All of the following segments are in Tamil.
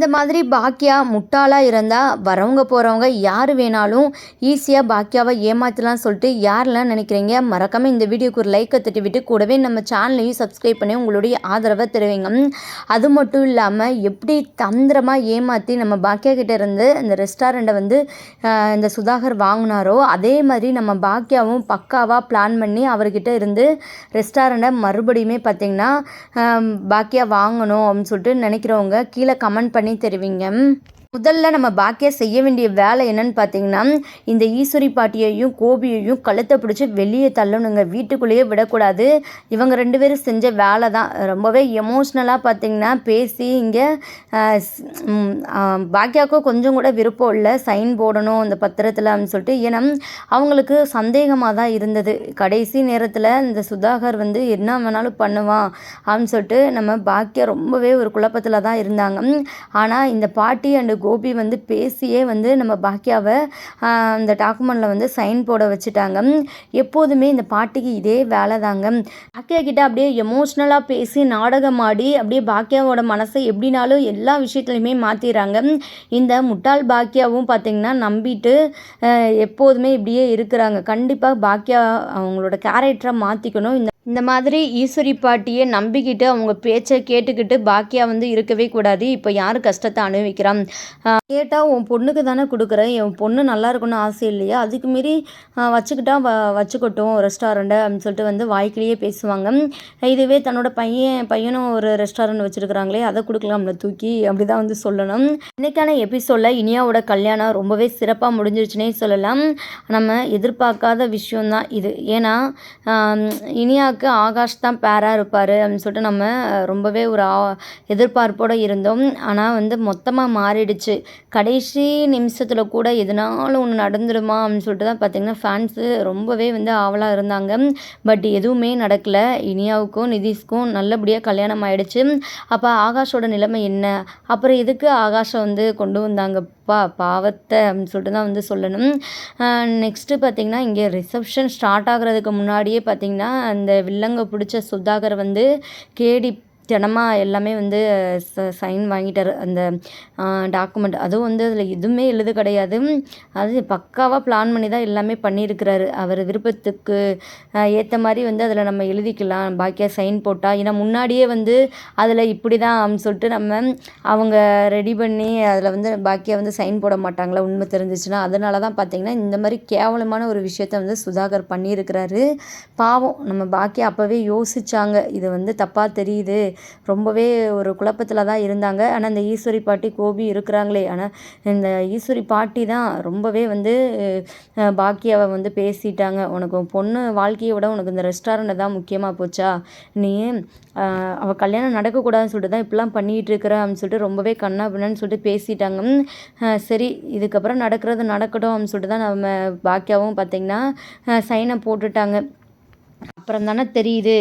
இந்த மாதிரி பாக்கியா முட்டாளாக இருந்தால் வரவங்க போகிறவங்க யார் வேணாலும் ஈஸியாக பாக்கியாவை ஏமாற்றலாம் சொல்லிட்டு யாரெல்லாம் நினைக்கிறீங்க மறக்காமல் இந்த வீடியோக்கு ஒரு லைக்கை தட்டி விட்டு கூடவே நம்ம சேனலையும் சப்ஸ்கிரைப் பண்ணி உங்களுடைய ஆதரவை தெரிவிங்க. அது மட்டும் இல்லாமல் எப்படி தந்திரமாக ஏமாற்றி நம்ம பாக்கியா கிட்ட இருந்து இந்த ரெஸ்டாரண்ட்டை வந்து இந்த சுதாகர் வாங்கினாரோ அதே மாதிரி நம்ம பாக்கியாவும் பக்காவாக பிளான் பண்ணி அவர்கிட்ட இருந்து ரெஸ்டாரண்ட்டை மறுபடியுமே பார்த்திங்கன்னா பாக்கியா வாங்கணும் அப்படின்னு சொல்லிட்டு நினைக்கிறவங்க கீழே கமெண்ட் பண்ணி தெரிவிங்க முதல்ல நம்ம பாக்கியா செய்ய வேண்டிய வேலை என்னன்னு பார்த்தீங்கன்னா இந்த ஈஸ்வரி பாட்டியையும் கோபியையும் கழுத்தை பிடிச்சி வெளியே தள்ளணுங்க. வீட்டுக்குள்ளேயே விடக்கூடாது. இவங்க ரெண்டு பேரும் செஞ்ச வேலை தான் ரொம்பவே எமோஷ்னலாக பார்த்தீங்கன்னா பேசி இங்கே பாக்கியாவுக்கும் கொஞ்சம் கூட விருப்பம் இல்லை. சைன் போடணும் அந்த பத்திரத்தில் அப்படின்னு சொல்லிட்டு. ஏன்னா அவங்களுக்கு சந்தேகமாக தான் இருந்தது. கடைசி நேரத்தில் இந்த சுதாகர் வந்து என்ன வேணாலும் பண்ணுவான் அப்படின்னு சொல்லிட்டு நம்ம பாக்கியா ரொம்பவே ஒரு குழப்பத்தில் தான் இருந்தாங்க. ஆனால் இந்த பாட்டி அண்டு கோபி வந்து பேசியே வந்து நம்ம பாக்கியாவை அந்த டாக்குமெண்ட்டில் வந்து சைன் போட வச்சுட்டாங்க. எப்போதுமே இந்த பாட்டிக்கு இதே வேலை தாங்க பாக்கியா கிட்ட அப்படியே எமோஷ்னலாக பேசி நாடகம் ஆடி அப்படியே பாக்கியாவோட மனசை எப்படினாலும் எல்லா விஷயத்துலையுமே மாற்றிடுறாங்க இந்த முட்டாள் பாக்கியாவும் பார்த்திங்கன்னா நம்பிட்டு எப்போதுமே இப்படியே இருக்கிறாங்க. கண்டிப்பாக பாக்கியா அவங்களோட கேரக்டரை மாற்றிக்கணும் இந்த இந்த மாதிரி ஈஸ்வரி பாட்டியை நம்பிக்கிட்டு அவங்க பேச்சை கேட்டுக்கிட்டு பாக்கியா வந்து இருக்கவே கூடாது. இப்போ யார் கஷ்டத்தை அனுபவிக்கிறான் கேட்டால் உன் பொண்ணுக்கு தானே கொடுக்குறேன். என் பொண்ணு நல்லா இருக்கணும்னு ஆசை இல்லையா? அதுக்கு மீறி வச்சுக்கிட்டா வ வச்சுக்கட்டும் ரெஸ்டாரண்ட்டை அப்படின்னு சொல்லிட்டு வந்து வாய்க்கிலேயே பேசுவாங்க. இதுவே தன்னோட பையன் பையனும் ஒரு ரெஸ்டாரண்ட் வச்சுருக்குறாங்களே அதை கொடுக்கலாம்ல தூக்கி? அப்படி தான் வந்து சொல்லணும். இன்றைக்கான எபிசோடில் இனியாவோட கல்யாணம் ரொம்பவே சிறப்பாக முடிஞ்சிருச்சுனே சொல்லலாம். நம்ம எதிர்பார்க்காத விஷயம்தான் இது. ஏன்னா இனியா இனியாவுக்கு ஆகாஷ் தான் பேராக இருப்பார் அப்படின்னு சொல்லிட்டு நம்ம ரொம்பவே ஒரு ஆ- எதிர்பார்ப்போடு இருந்தோம். ஆனால் வந்து மொத்தமாக மாறிடுச்சு. கடைசி நிமிஷத்தில் கூட எதுனாலும் ஒன்று நடந்துடுமா அப்படின்னு சொல்லிட்டு தான் பார்த்தீங்கன்னா ஃபேன்ஸு ரொம்பவே வந்து ஆவலாக இருந்தாங்க. பட் எதுவுமே நடக்கலை. இனியாவுக்கும் நிதிஷ்க்கும் நல்லபடியாக கல்யாணம் ஆகிடுச்சு அப்போ ஆகாஷோட நிலைமை என்ன? அப்புறம் எதுக்கு ஆகாஷை வந்து கொண்டு வந்தாங்கப்பா பாவத்தை அப்படின்னு சொல்லிட்டு தான் வந்து சொல்லணும். நெக்ஸ்ட்டு பார்த்தீங்கன்னா இங்கே ரிசப்ஷன் ஸ்டார்ட் ஆகிறதுக்கு முன்னாடியே பார்த்தீங்கன்னா அந்த வில்லங்க பிடிச்ச சுதாகர் வந்து கேடி தினமாக எல்லாமே வந்து சைன் வாங்கிட்டார். அந்த டாக்குமெண்ட் அதுவும் வந்து அதில் எதுவுமே எழுத கிடையாது. அது பக்காவாக பிளான் பண்ணி தான் எல்லாமே பண்ணியிருக்கிறாரு. அவர் விருப்பத்துக்கு ஏற்ற மாதிரி வந்து அதில் நம்ம எழுதிக்கலாம். பாக்கியாக சைன் போட்டால் ஏன்னா முன்னாடியே வந்து அதில் இப்படி தான் சொல்லிட்டு நம்ம அவங்க ரெடி பண்ணி அதில் வந்து பாக்கியா வந்து சைன் போட மாட்டாங்களா? உண்மை தெரிஞ்சிச்சுன்னா. அதனால தான் பார்த்தீங்கன்னா இந்த மாதிரி கேவலமான ஒரு விஷயத்த வந்து சுதாகர் பண்ணியிருக்கிறாரு. பாவம். நம்ம பாக்கியா அப்போவே யோசிச்சாங்க. இது வந்து தப்பாக தெரியுது. ரொம்பவே ஒரு குழப்பத்தில் தான் இருந்தாங்க. ஆனால் இந்த ஈஸ்வரி பாட்டி கோபி இருக்கிறாங்களே. ஆனால் இந்த ஈஸ்வரி பாட்டி தான் ரொம்பவே வந்து பாக்கியாவை வந்து பேசிட்டாங்க. உனக்கு பொண்ணு வாழ்க்கையை விட உனக்கு இந்த ரெஸ்டாரண்ட்டை தான் முக்கியமாக போச்சா? நீ அவள் கல்யாணம் நடக்கக்கூடாதுன்னு சொல்லிட்டு தான் இப்படிலாம் பண்ணிகிட்டு இருக்கிற அப்படின்னு சொல்லிட்டு ரொம்பவே கண்ணா பின்னான்னு சொல்லிட்டு பேசிட்டாங்க. சரி இதுக்கப்புறம் நடக்கிறது நடக்கட்டும் அப்படின்னு சொல்லிட்டு தான் நம்ம பாக்கியாவும் பார்த்திங்கன்னா சைனை போட்டுட்டாங்க. அப்புறம் தானே தெரியுது.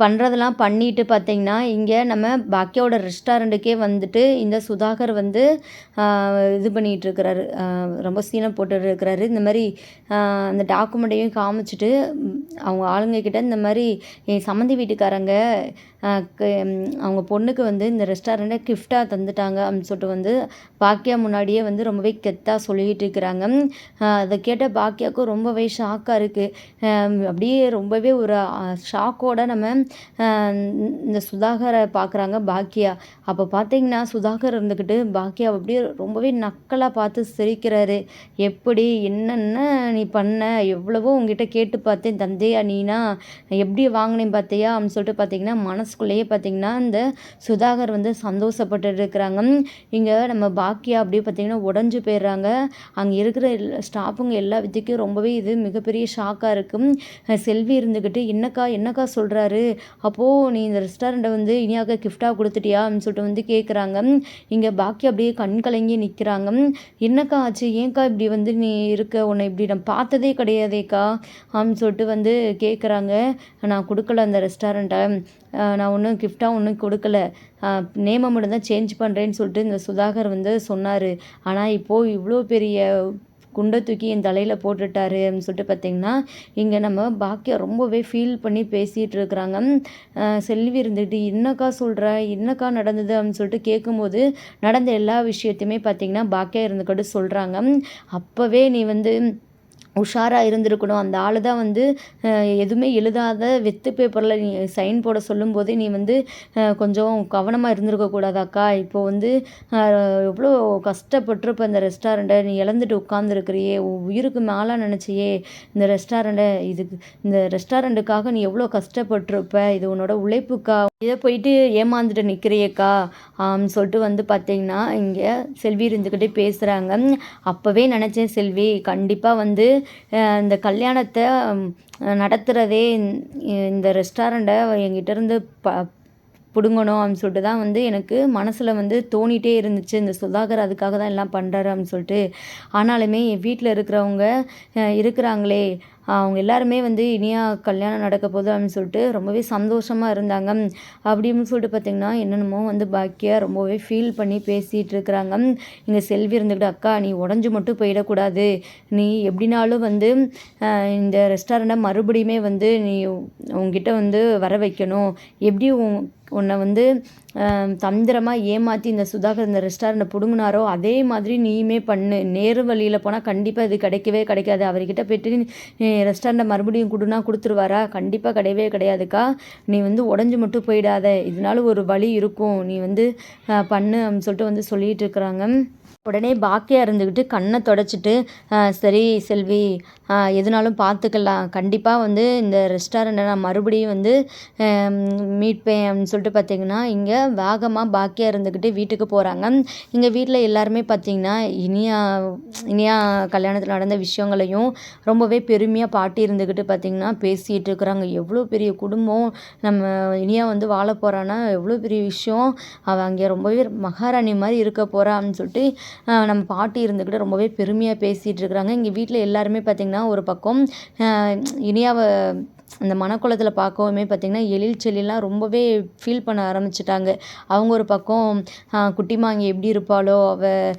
பண்ணுறதெல்லாம் பண்ணிட்டு பார்த்தீங்கன்னா இங்கே நம்ம பாக்கியாவோட ரெஸ்டாரண்ட்டுக்கே வந்துட்டு இந்த சுதாகர் வந்து இது பண்ணிகிட்ருக்கிறாரு ரொம்ப சீனை போட்டுட்டு இருக்கிறாரு இந்த மாதிரி அந்த டாக்குமெண்ட்டையும் காமிச்சிட்டு அவங்க ஆளுங்கக்கிட்ட இந்த மாதிரி என் சம்மந்தி வீட்டுக்காரங்க க- அவங்க பொண்ணுக்கு வந்து இந்த ரெஸ்டாரண்ட்டை கிஃப்டாக தந்துட்டாங்க அப்படின்னு சொல்லிட்டு வந்து பாக்கியா முன்னாடியே வந்து ரொம்பவே கெத்தாக சொல்லிகிட்டு இருக்கிறாங்க அதை கேட்ட பாக்கியாவுக்கும் ரொம்பவே ஷாக்காக இருக்குது அப்படியே ரொம்பவே ஒரு ஷாக்கோட நம்ம இந்த சுதாகரை பார்க்குறாங்க பாக்கியா அப்போ பார்த்தீங்கன்னா சுதாகர் இருந்துக்கிட்டு பாக்கியா அப்படியே ரொம்பவே நக்கலாக பார்த்து சிரிக்கிறாரு. எப்படி? என்னென்ன நீ பண்ண? எவ்வளவோ உங்ககிட்ட கேட்டு பார்த்தேன். தந்தையா நீனா? எப்படி வாங்கினேன் பார்த்தியா? அப்படின்னு சொல்லிட்டு பார்த்தீங்கன்னா மனசுக்குள்ளேயே பார்த்தீங்கன்னா இந்த சுதாகர் வந்து சந்தோஷப்பட்டு இருக்கிறாங்க. இங்கே நம்ம பாக்கியா அப்படியே பார்த்தீங்கன்னா உடஞ்சு போயிடுறாங்க. அங்கே இருக்கிற ஸ்டாஃபுங்க எல்லா வித்திக்கும் ரொம்பவே இது மிகப்பெரிய ஷாக்காக இருக்கும் செல்வி இருந்துக்கிட்டு என்னக்கா? என்னக்கா சொல்கிறாரு அப்போது நீ இந்த ரெஸ்டாரண்ட்டை வந்து இனியாக்க கிஃப்டாக கொடுத்துட்டியா? அப்படின்னு சொல்லிட்டு வந்து கேட்குறாங்க இங்கே பாக்கி அப்படியே கண் கலங்கி நிற்கிறாங்க என்னக்கா ஆச்சு? ஏன்க்கா இப்படி வந்து நீ இருக்க? உன்னை இப்படி நான் பார்த்ததே கிடையாதேக்கா? அப்படின்னு சொல்லிட்டு வந்து கேட்குறாங்க நான் கொடுக்கல அந்த ரெஸ்டாரண்ட்டை நான் ஒன்றும் கிஃப்டாக ஒன்றும் கொடுக்கல. நேமை மட்டும் தான் சேஞ்ச் பண்ணுறேன்னு சொல்லிட்டு இந்த சுதாகர் வந்து சொன்னார். ஆனால் இப்போது இவ்வளோ பெரிய குண்டை தூக்கி என் தலையில் போட்டுட்டாரு அப்படின்னு சொல்லிட்டு பார்த்தீங்கன்னா இங்கே நம்ம பாக்கியா ரொம்பவே ஃபீல் பண்ணி பேசிகிட்டு இருக்கிறாங்க. செல்வி இருந்துக்கிட்டு என்னக்கா சொல்கிற என்னக்கா நடந்தது? அப்படின்னு சொல்லிட்டு கேட்கும்போது நடந்த எல்லா விஷயத்தையுமே பார்த்தீங்கன்னா பாக்கியா இருந்துக்கிட்டு சொல்கிறாங்க அப்போவே நீ வந்து உஷாராக இருந்திருக்கணும். அந்த ஆள் தான் வந்து எதுவுமே எழுதாத வெத்து பேப்பரில் நீ சைன் போட சொல்லும்போதே நீ வந்து கொஞ்சம் கவனமாக இருந்திருக்கக்கூடாது அக்கா. இப்போ வந்து எவ்வளோ கஷ்டப்பட்டிருப்ப இந்த ரெஸ்டாரண்ட்டை நீ இழந்துட்டு உட்காந்துருக்கிறியே உயிருக்கு மேலே நினச்சியே. இந்த ரெஸ்டாரண்ட்டை இதுக்கு இந்த ரெஸ்டாரண்ட்டுக்காக நீ எவ்வளோ கஷ்டப்பட்டிருப்ப. இது உன்னோட உழைப்புக்கா. இதை போயிட்டு ஏமாந்துட்டு நிற்கிறியேக்கா சொல்லிட்டு வந்து பார்த்தீங்கன்னா இங்கே செல்வி இருந்துக்கிட்டே பேசுகிறாங்க அப்போவே நினச்சேன் செல்வி. கண்டிப்பாக வந்து இந்த கல்யாணத்தை நடத்துகிறதே இந்த ரெஸ்டாரண்ட்டை எங்கிட்டேருந்து ப பிடுங்கணும் அப்படின்னு சொல்லிட்டு தான் வந்து எனக்கு மனசில் வந்து தோணிகிட்டே இருந்துச்சு. இந்த சுதாகர் அதுக்காக தான் எல்லாம் பண்ணுறாரு அப்படின்னு சொல்லிட்டு. ஆனாலுமே என் வீட்டில் இருக்கிறவங்க இருக்கிறாங்களே அவங்க எல்லாருமே வந்து இனியா கல்யாணம் நடக்க போகுது அப்படின்னு சொல்லிட்டு ரொம்பவே சந்தோஷமாக இருந்தாங்க. அப்படின்னு சொல்லிட்டு பார்த்திங்கன்னா என்னென்னமோ வந்து பாக்கியா ரொம்பவே ஃபீல் பண்ணி பேசிகிட்டு இருக்கிறாங்க. இங்கே செல்வி இருந்துக்கிட்டு அக்கா நீ உடஞ்சி மட்டும் போயிடக்கூடாது. நீ எப்படினாலும் வந்து இந்த ரெஸ்டாரண்ட்டை மறுபடியுமே வந்து நீ உங்ககிட்ட வந்து வர வைக்கணும். எப்படி உன்னை வந்து தந்திரமாக ஏமாற்றி இந்த சுதாகர் இந்த ரெஸ்டாரண்ட்டை பிடுங்கினாரோ அதே மாதிரி நீயுமே பண்ணு. நேரு வழியில் போனால் கண்டிப்பாக இது கிடைக்கவே கிடைக்காது. அவர்கிட்ட போய்ட்டு ரெஸ்டாரண்ட்டை மறுபடியும் கொடுனா கொடுத்துருவாரா? கண்டிப்பாக கிடையவே கிடையாதுக்கா. நீ வந்து உடஞ்சி மட்டும் போயிடாத. இதனால ஒரு வழி இருக்கும். நீ வந்து பண்ணு அப்படின்னு சொல்லிட்டு வந்து சொல்லிகிட்டு இருக்கிறாங்க. உடனே பாக்கியா இருந்துக்கிட்டு கண்ணை தொடச்சிட்டு சரி செல்வி எதுனாலும் பார்த்துக்கலாம். கண்டிப்பாக வந்து இந்த ரெஸ்டாரண்ட்டை நான் மறுபடியும் வந்து மீட்பேன். அப்படின்னு சொல்லிட்டு பார்த்தீங்கன்னா இங்கே வேகமாக பாக்கியா இருந்துக்கிட்டு வீட்டுக்கு போகிறாங்க இங்கே வீட்டில் எல்லாருமே பார்த்தீங்கன்னா இனியா இனியா கல்யாணத்தில் நடந்த விஷயங்களையும் ரொம்பவே பெருமையாக பாட்டி இருந்துக்கிட்டு பார்த்தீங்கன்னா பேசிகிட்டு இருக்கிறாங்க. எவ்வளோ பெரிய குடும்பம். நம்ம இனியா வந்து வாழ போகிறான்னா எவ்வளோ பெரிய விஷயம். அவள் அங்கே ரொம்பவே மகாராணி மாதிரி இருக்க போகிறான்னு சொல்லிட்டு நம்ம பாட்டி இருந்துக்கிட்டு ரொம்பவே பெருமையாக பேசிகிட்டு இருக்கிறாங்க. இங்கே வீட்டில் எல்லாருமே பார்த்திங்கன்னா ஒரு பக்கம் இனியாவை அந்த மணக்குளத்தில் பார்க்கவுமே பார்த்திங்கன்னா எழில் செழிலாம் ரொம்பவே ஃபீல் பண்ண ஆரம்பிச்சிட்டாங்க. அவங்க ஒரு பக்கம் குட்டிமா இங்கே எப்படி இருப்பாளோ? அவள்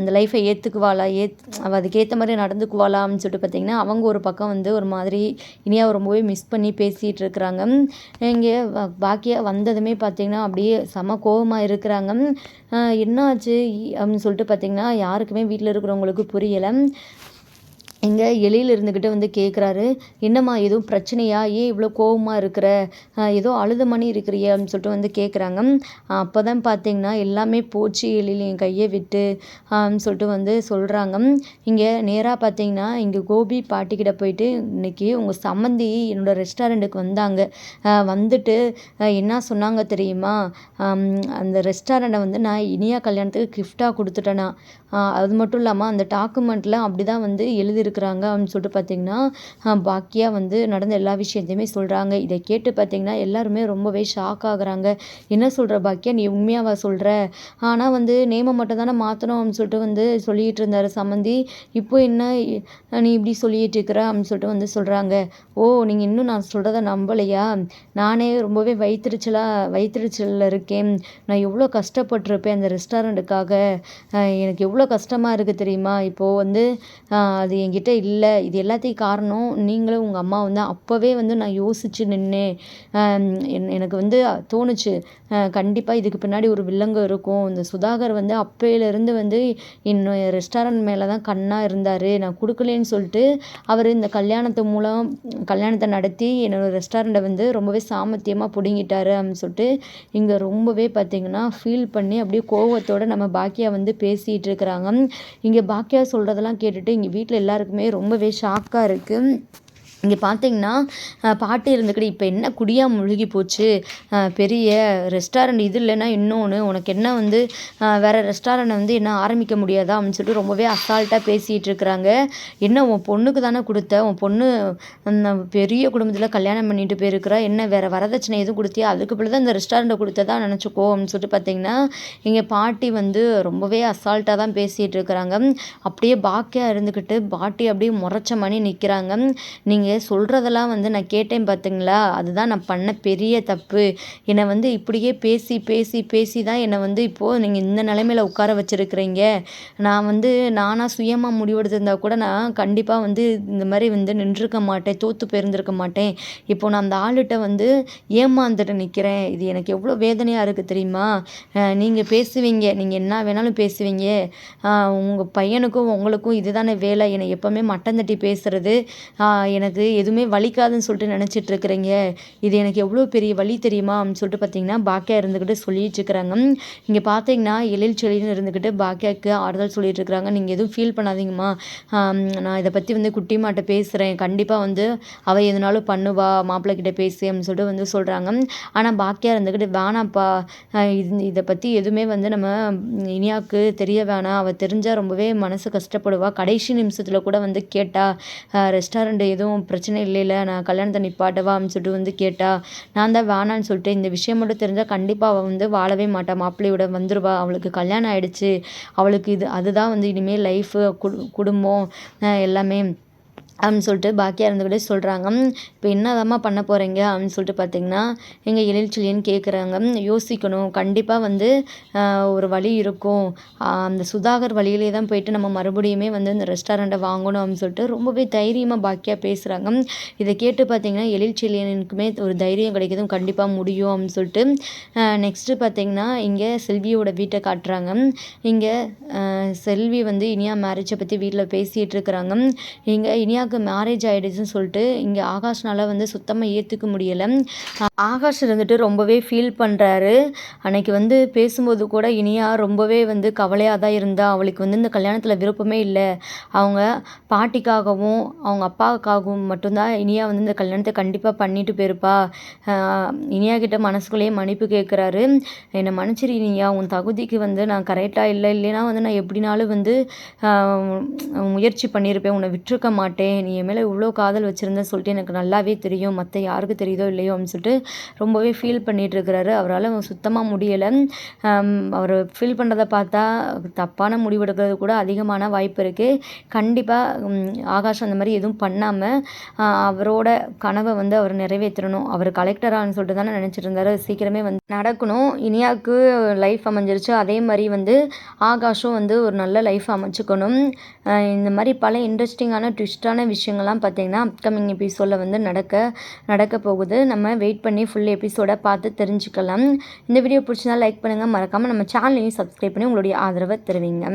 இந்த லைஃப்பை ஏற்றுக்குவாளா ஏத் அவள் அதுக்கேற்ற மாதிரி நடந்துக்குவாளா? அப்படின்னு சொல்லிட்டு பார்த்திங்கன்னா அவங்க ஒரு பக்கம் வந்து ஒரு மாதிரி இனியாவை ரொம்பவே மிஸ் பண்ணி பேசிகிட்டு இருக்கிறாங்க. இங்கே பாக்கியாக வந்ததுமே பார்த்திங்கன்னா அப்படியே செம கோபமாக இருக்கிறாங்க. என்னாச்சு? அப்படின்னு சொல்லிட்டு பார்த்திங்கன்னா யாருக்குமே வீட்டில் இருக்கிறவங்களுக்கு புரியலை. இங்கே எழில் இருந்துக்கிட்டு வந்து கேட்குறாரு என்னம்மா எதுவும் பிரச்சனையா? ஏன் இவ்வளோ கோவமாக இருக்கிற? ஏதோ அழுத மணி இருக்கிறியே அப்படின்னு சொல்லிட்டு வந்து கேட்குறாங்க அப்போ தான் பார்த்தீங்கன்னா எல்லாமே போச்சு எழில் என் கையை விட்டு சொல்லிட்டு வந்து சொல்கிறாங்க இங்கே நேராக பார்த்தீங்கன்னா இங்கே கோபி பாட்டிக்கிட்ட போயிட்டு இன்றைக்கி உங்கள் சம்மந்தி என்னோடய ரெஸ்டாரண்ட்டுக்கு வந்தாங்க. வந்துட்டு என்ன சொன்னாங்க தெரியுமா? அந்த ரெஸ்டாரண்ட்டை வந்து நான் இனியா கல்யாணத்துக்கு கிஃப்டாக கொடுத்துட்டேனா? அது மட்டும் இல்லாமல் அந்த டாக்குமெண்ட்டில் அப்படி தான் வந்து இருக்கிறாங்க அப்படின்னு சொல்லிட்டு பார்த்தீங்கன்னா பாக்கியா வந்து நடந்த எல்லா விஷயத்தையுமே சொல்கிறாங்க இதை கேட்டு பார்த்தீங்கன்னா எல்லாருமே ரொம்பவே ஷாக் ஆகுறாங்க. என்ன சொல்கிற பாக்கியா? நீ உண்மையாவா சொல்கிற ஆனால் வந்து நேமை மட்டும் தானே மாற்றணும் அப்படின்னு சொல்லிட்டு வந்து சொல்லிகிட்டு இருந்தார் சம்மந்தி இப்போ என்ன நீ இப்படி சொல்லிகிட்டு இருக்கிற அப்படின்னு சொல்லிட்டு வந்து சொல்கிறாங்க ஓ நீங்கள் இன்னும் நான் சொல்கிறத நம்பலையா? நானே ரொம்பவே வயிற்றுச்சலாக வயிற்றுச்சலில் இருக்கேன். நான் எவ்வளோ கஷ்டப்பட்டிருப்பேன் அந்த ரெஸ்டாரண்ட்டுக்காக எனக்கு எவ்வளோ எவ்வளோ கஷ்டமாக இருக்குது தெரியுமா? இப்போது வந்து அது என்கிட்ட இல்லை. இது எல்லாத்தையும் காரணம் நீங்களும் உங்கள் அம்மா வந்து அப்போவே வந்து நான் யோசித்து நின்றேன் எனக்கு வந்து தோணுச்சு. கண்டிப்பாக இதுக்கு பின்னாடி ஒரு வில்லங்கம் இருக்கும். இந்த சுதாகர் வந்து அப்பையிலேருந்து வந்து இன்னும் ரெஸ்டாரண்ட் மேலே தான் கண்ணாக இருந்தார். நான் கொடுக்கலேன்னு சொல்லிட்டு அவர் இந்த கல்யாணத்து மூலம் கல்யாணத்தை நடத்தி என்னோடய ரெஸ்டாரண்ட்டை வந்து ரொம்பவே சாமர்த்தியமாக பிடுங்கிட்டாரு அப்படின்னு சொல்லிட்டு இங்கே ரொம்பவே பார்த்திங்கன்னா ஃபீல் பண்ணி அப்படியே கோவத்தோடு நம்ம பாக்கியா வந்து பேசிகிட்டு இருக்கிறாங்க. இங்கே பாக்கியா சொல்கிறதெல்லாம் கேட்டுட்டு இங்கே வீட்டில் எல்லாருக்கும் ரொம்பவே ஷாக்காக இருக்குது இங்கே பார்த்தீங்கன்னா பாட்டி இருந்துக்கிட்டு இப்போ என்ன குடியாக முழுகி போச்சு. பெரிய ரெஸ்டாரண்ட் இது இல்லைன்னா இன்னொன்று உனக்கு என்ன வந்து வேறு ரெஸ்டாரண்ட் வந்து என்ன ஆரம்பிக்க முடியாதா அப்படின்னு சொல்லிட்டு ரொம்பவே அசால்ட்டாக பேசிகிட்டு இருக்கிறாங்க. என்ன உன் பொண்ணுக்கு தானே கொடுத்த? உன் பொண்ணு பெரிய குடும்பத்தில் கல்யாணம் பண்ணிட்டு போயிருக்கிறா. என்ன வேறு வரதட்சணை எதுவும் கொடுத்தியா? அதுக்கு பிள்ளை தான் இந்த ரெஸ்டாரண்ட்டை கொடுத்ததா நினச்சிக்கோ அப்படின்னு சொல்லிட்டு பார்த்தீங்கன்னா இங்கே பாட்டி வந்து ரொம்பவே அசால்ட்டாக தான் பேசிகிட்டு இருக்கிறாங்க. அப்படியே பாக்கியாக இருந்துக்கிட்டு பாட்டி அப்படியே முறைச்ச மணி நிற்கிறாங்க நீங்கள் நீங்கள் சொல்கிறதெல்லாம் வந்து நான் கேட்டேன் பார்த்துங்களா அதுதான் நான் பண்ண பெரிய தப்பு. என்னை வந்து இப்படியே பேசி பேசி பேசி தான் என்னை வந்து இப்போது நீங்கள் இந்த நிலைமையில் உட்கார வச்சுருக்கிறீங்க. நான் வந்து நானாக சுயமாக முடிவெடுத்திருந்தா கூட நான் கண்டிப்பாக வந்து இந்த மாதிரி வந்து நின்றுருக்க மாட்டேன் தோற்று போயிருந்திருக்க மாட்டேன். இப்போ நான் அந்த ஆளுகிட்ட வந்து ஏமாந்துட்டு நிற்கிறேன் இது எனக்கு எவ்வளோ வேதனையாக இருக்குது தெரியுமா? நீங்கள் பேசுவீங்க. நீங்கள் என்ன வேணாலும் பேசுவீங்க. உங்கள் பையனுக்கும் உங்களுக்கும் இதுதானே வேலை. என்னை எப்போவுமே மட்டம் தட்டி பேசுகிறது எனக்கு எதுவுமே வலிக்காதுன்னு சொல்லிட்டு நினச்சிட்டு இருக்கிறீங்க இது எனக்கு எவ்வளோ பெரிய வழி தெரியுமா? அப்படின்னு சொல்லிட்டு பார்த்தீங்கன்னா பாக்கியா இருந்துக்கிட்டு சொல்லிட்டு இருக்கிறாங்க இங்கே பார்த்தீங்கன்னா எழில் செழின்னு இருந்துக்கிட்டு பாக்கியாவுக்கு ஆறுதல் சொல்லிட்டு இருக்கிறாங்க நீங்கள் எதுவும் ஃபீல் பண்ணாதீங்கம்மா. நான் இதை பற்றி வந்து குட்டிமாட்ட பேசுகிறேன் கண்டிப்பாக வந்து அவள் எதுனாலும் பண்ணுவா மாப்பிள்ளை கிட்ட பேசு அப்படின்னு சொல்லிட்டு வந்து சொல்கிறாங்க ஆனால் பாக்கியா இருந்துக்கிட்டு வேணாம்ப்பா. இது இதை பற்றி எதுவுமே வந்து நம்ம இனியாவுக்கு தெரிய வேணாம். அவள் தெரிஞ்சால் ரொம்பவே மனசு கஷ்டப்படுவாள் கடைசி நிமிஷத்தில் கூட வந்து கேட்டா ரெஸ்டாரண்ட் எதுவும் பிரச்சனை இல்லைல்ல நான் கல்யாணத்தை நிப்பாட்டவா அப்படின்னு சொல்லிட்டு வந்து கேட்டா நான் தான் வேணான்னு சொல்லிட்டு இந்த விஷயம் மட்டும் தெரிஞ்சால் கண்டிப்பாக அவள் வந்து வாழவே மாட்டாள் மாப்பிள்ளையோட வந்துருவா. அவளுக்கு கல்யாணம் ஆயிடுச்சு. அவளுக்கு இது அதுதான் வந்து இனிமேல் லைஃபு குடும்பம் எல்லாமே. அப்படின்னு சொல்லிட்டு பாக்கியா இருந்துக்கிட்டே சொல்கிறாங்க இப்போ என்னதாம்மா பண்ண போகிறீங்க அப்படின்னு சொல்லிட்டு பார்த்தீங்கன்னா எங்கள் எழில்ச்செழியன் கேட்குறாங்க யோசிக்கணும். கண்டிப்பாக வந்து ஒரு வழி இருக்கும். அந்த சுதாகர் வழியிலே தான் போயிட்டு நம்ம மறுபடியுமே வந்து இந்த ரெஸ்டாரண்ட்டை வாங்கணும் அப்படின்னு சொல்லிட்டு ரொம்பவே தைரியமாக பாக்கியா பேசுகிறாங்க இதை கேட்டு பார்த்தீங்கன்னா எழில்ச்செழியனுக்குமே ஒரு தைரியம் கிடைக்கிறதும் கண்டிப்பாக முடியும் அப்படின்னு சொல்லிட்டு நெக்ஸ்ட்டு பார்த்தீங்கன்னா இங்கே செல்வியோட வீட்டை காட்டுறாங்க. இங்கே செல்வி வந்து இனியா மேரேஜை பற்றி வீட்டில் பேசிகிட்டு இருக்கிறாங்க. இங்கே இனியா அண்ணாவுக்கு மேரேஜ் ஆகிடுச்சுன்னு சொல்லிட்டு இங்கே ஆகாஷ்னால் வந்து சுத்தமாக ஏற்றுக்க முடியலை. ஆகாஷ் இருந்துட்டு ரொம்பவே ஃபீல் பண்ணுறாரு அன்னைக்கு வந்து பேசும்போது கூட இனியா ரொம்பவே வந்து கவலையாக தான் இருந்தா. அவளுக்கு வந்து இந்த கல்யாணத்தில் விருப்பமே இல்லை. அவங்க பாட்டிக்காகவும் அவங்க அப்பாவுக்காகவும் மட்டும்தான் இனியா வந்து இந்த கல்யாணத்தை கண்டிப்பாக பண்ணிட்டு போயிருப்பா. இனியா கிட்ட மனசுக்குள்ளேயே மன்னிப்பு கேட்குறாரு என்னை மன்னிச்சிரு இனியா. உன் தகுதிக்கு வந்து நான் கரெக்டாக இல்லை. இல்லைன்னா வந்து நான் எப்படினாலும் வந்து முயற்சி பண்ணியிருப்பேன். உன்னை விட்டுருக்க மாட்டேன். நீ என் மேலே இவ்வளோ காதல் வச்சுருந்தேன்னு சொல்லிட்டு எனக்கு நல்லாவே தெரியும். மற்ற யாருக்கு தெரியுதோ இல்லையோ அப்படின்னு சொல்லிட்டு ரொம்பவே ஃபீல் பண்ணிகிட்ருக்கிறாரு அவரால் சுத்தமாக முடியலை. அவர் ஃபீல் பண்ணுறத பார்த்தா தப்பான முடிவெடுக்கிறது கூட அதிகமான வாய்ப்பு இருக்குது கண்டிப்பாக ஆகாஷ் அந்த மாதிரி எதுவும் பண்ணாமல் அவரோட கனவை வந்து அவர் நிறைவேற்றணும். அவர் கலெக்டரானு சொல்லிட்டு தானே நினச்சிட்டு இருந்தார். சீக்கிரமே வந்து நடக்கணும். இனியாவுக்கு லைஃப் அமைஞ்சிருச்சு. அதே மாதிரி வந்து ஆகாஷும் வந்து ஒரு நல்ல லைஃப் அமைச்சுக்கணும். இந்த மாதிரி பல இன்ட்ரெஸ்டிங்கான ட்விஸ்டான விஷயங்கள்லாம் பார்த்திங்கன்னா அப்கமிங் எபிசோடில் வந்து நடக்க நடக்க போகுது. நம்ம வெயிட் பண்ணி ஃபுல் எபிசோடை பார்த்து தெரிஞ்சுக்கலாம். இந்த வீடியோ பிடிச்சிருந்தா லைக் பண்ணுங்கள் மறக்காமல் நம்ம சேனலையும் சப்ஸ்கிரைப் பண்ணி உங்களுடைய ஆதரவை தருவீங்க.